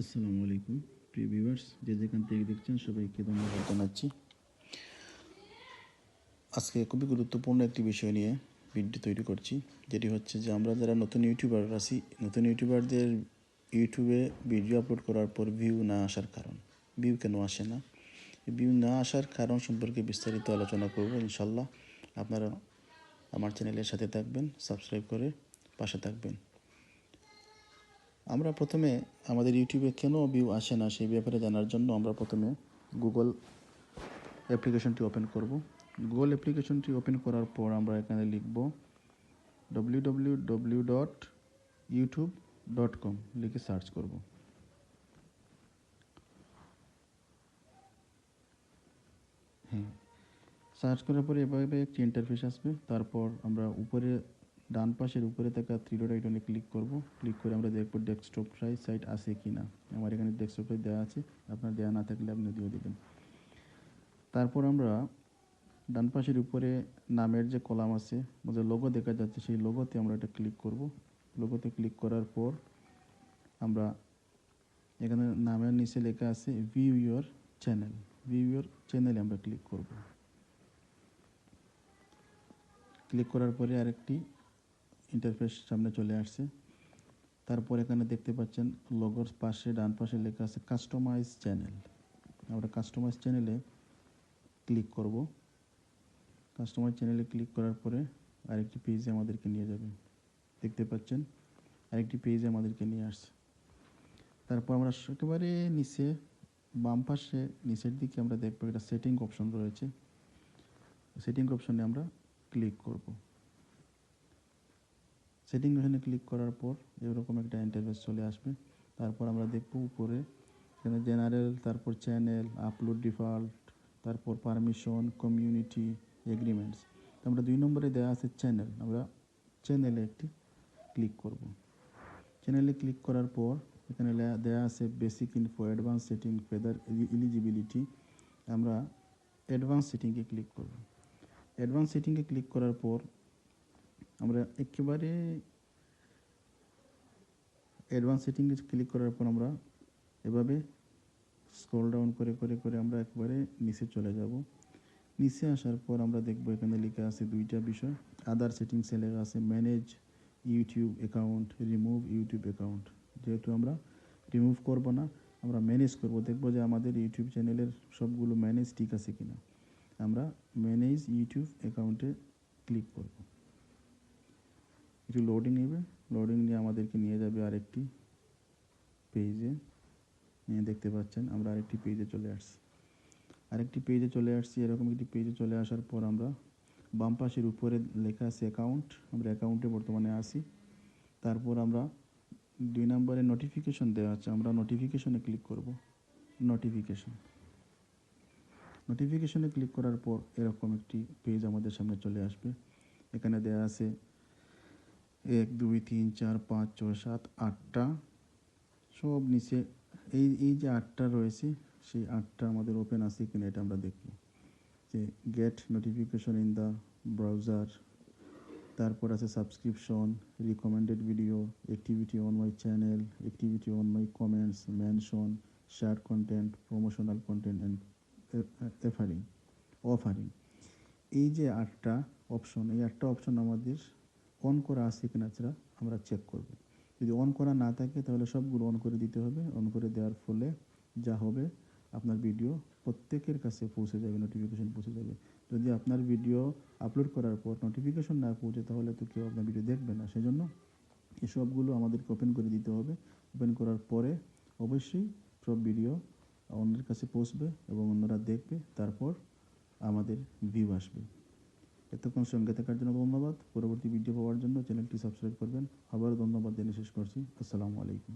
আসসালামু আলাইকুম, প্রিয় ভিউয়ার্স যে যেখান থেকে দেখছেন সবাইকে ধন্যবাদ জানাচ্ছি। আজকে খুবই গুরুত্বপূর্ণ একটি বিষয় নিয়ে ভিডিও তৈরি করছি, যেটি হচ্ছে যে আমরা যারা নতুন ইউটিউবার আছি, নতুন ইউটিউবারদের ইউটিউবে ভিডিও আপলোড করার পর ভিউ না আসার কারণ। ভিউ কেন আসে না? ভিউ না আসার কারণ সম্পর্কে বিস্তারিত আলোচনা করব ইনশাল্লাহ আপনারা আমার চ্যানেলের সাথে থাকবেন সাবস্ক্রাইব করে পাশে থাকবেন। আমরা প্রথমে আমাদের ইউটিউবে কেন ভিউ আসে না সেই ব্যাপারে জানার জন্য আমরা প্রথমে গুগল অ্যাপ্লিকেশনটি ওপেন করব। গুগল অ্যাপ্লিকেশনটি ওপেন করার পর আমরা এখানে লিখব W W W dot YouTube dot com লিখে সার্চ করব। হ্যাঁ সার্চ করার পরে এভাবে একটি ইন্টারফেস আসবে। তারপর আমরা উপরে ডান পাশের উপরে থাকা থ্রি ডট আইকনে ক্লিক করব। ক্লিক করে আমরা দেখব ডেস্কটপ সাইজ সাইট আছে কি না আমার এখানে ডেস্কটপ সাইট দেওয়া আছে। আপনার দেওয়া না থাকলে আপনি দিয়ে দেবেন। তারপর আমরা ডান পাশের উপরে নামের যে কলাম আছে আমাদের লোগো দেখা যাচ্ছে, সেই লোগোতে আমরা এটা ক্লিক করব। লোগোতে ক্লিক করার পর আমরা এখানে নামের নিচে লেখা আছে view your channel view your চ্যানেলে আমরা ক্লিক করব। ক্লিক করার পরে আরেকটি ইন্টারফেস সামনে চলে আসছে। তারপর এখানে দেখতে পাচ্ছেন লোগোর পাশে, ডান পাশে লেখা আছে কাস্টমাইজ চ্যানেল আমরা কাস্টমাইজ চ্যানেলে ক্লিক করব। কাস্টমাইজ চ্যানেলে ক্লিক করার পরে আরেকটি পেজে আমাদেরকে নিয়ে যাবে। দেখতে পাচ্ছেন আরেকটি পেজে আমাদেরকে নিয়ে আসছে। তারপর আমরা একেবারে নিচে, বাম পাশে, নিচের দিকে আমরা দেখব একটা সেটিং অপশন রয়েছে। সেটিং অপশনে আমরা ক্লিক করব। সেটিং অপশনে ক্লিক করার পর এরকম একটা ইন্টারফেস চলে আসবে। তারপর আমরা দেখব উপরে, এখানে জেনারেল তারপর চ্যানেল আপলোড ডিফল্ট তারপর পারমিশন কমিউনিটি এগ্রিমেন্টস আমরা দুই নম্বরে দেওয়া আছে চ্যানেল আমরা চ্যানেলে একটি ক্লিক করব। চ্যানেলে ক্লিক করার পর এখানে দেওয়া আছে basic info advance setting feather eligibility আমরা অ্যাডভান্স সেটিংয়ে ক্লিক করব। অ্যাডভান্স সেটিংয়ে ক্লিক করার পর আমরা একেবারে অ্যাডভান্স সেটিংয়ে ক্লিক করার পর আমরা এভাবে স্ক্রল ডাউন করে করে করে আমরা একবারে নিচে চলে যাব। নিচে আসার পর আমরা দেখব এখানে লেখা আছে দুইটা বিষয়। আদার সেটিংসে লেখা আছে manage YouTube account remove YouTube account যেহেতু আমরা রিমুভ করব না, আমরা ম্যানেজ করব। দেখব যে আমাদের ইউটিউব চ্যানেলের সবগুলো ম্যানেজ ঠিক আছে কিনা। আমরা ম্যানেজ ইউটিউব অ্যাকাউন্টে ক্লিক করব। একটু লোডিং নেবে। লোডিং নিয়ে আমাদেরকে নিয়ে যাবে আরেকটি পেজে নিয়ে দেখতে পাচ্ছেন, আমরা আরেকটি পেজে চলে আসছি। আরেকটি পেজে চলে আসছি, এরকম একটি পেজে চলে আসার পর আমরা বাম পাশের উপরে লেখা আছে অ্যাকাউন্ট আমরা অ্যাকাউন্টে বর্তমানে আসি তারপর আমরা দুই নম্বরে নোটিফিকেশন দেওয়া আছে। আমরা নোটিফিকেশনে ক্লিক করব। নোটিফিকেশন নোটিফিকেশনে ক্লিক করার পর এরকম একটি পেজ আমাদের সামনে চলে আসবে। এখানে দেওয়া আছে এক, দুই, তিন, চার, পাঁচ, ছয়, সাত, আটটা। সব নিচে এই এই যে আটটা রয়েছে, সেই আটটা আমাদের ওপেন আছে কিনা এটা আমরা দেখব। যে get notification in the browser তারপর আছে subscription recommended video activity on my channel activity on my comments mention share content promotional content and offering offering এই যে আটটা অপশন এই আটটা অপশন আমাদের অন করা আছে কিনা ছাড়া আমরা চেক করব। যদি অন করা না থাকে তাহলে সবগুলো অন করে দিতে হবে। অন করে দেওয়ার ফলে যা হবে, আপনার ভিডিও প্রত্যেকের কাছে পৌঁছে যাবে নোটিফিকেশন পৌঁছে যাবে। যদি আপনার ভিডিও আপলোড করার পর নোটিফিকেশন না পৌঁছে, তাহলে তো কেউ আপনার ভিডিও দেখবে না। সেজন্য এই সবগুলো আমাদেরকে ওপেন করে দিতে হবে। ওপেন করার পরে অবশ্যই সব ভিডিও অন্যের কাছে পৌঁছবে এবং অন্যরা দেখবে। তারপর আমাদের ভিউ আসবে। এতক্ষণ সঙ্গে থাকার জন্য ধন্যবাদ। পরবর্তী ভিডিও পাওয়ার জন্য চ্যানেলটি সাবস্ক্রাইব করবেন। আবারও ধন্যবাদ জানিয়ে শেষ করছি। আসসালামু আলাইকুম।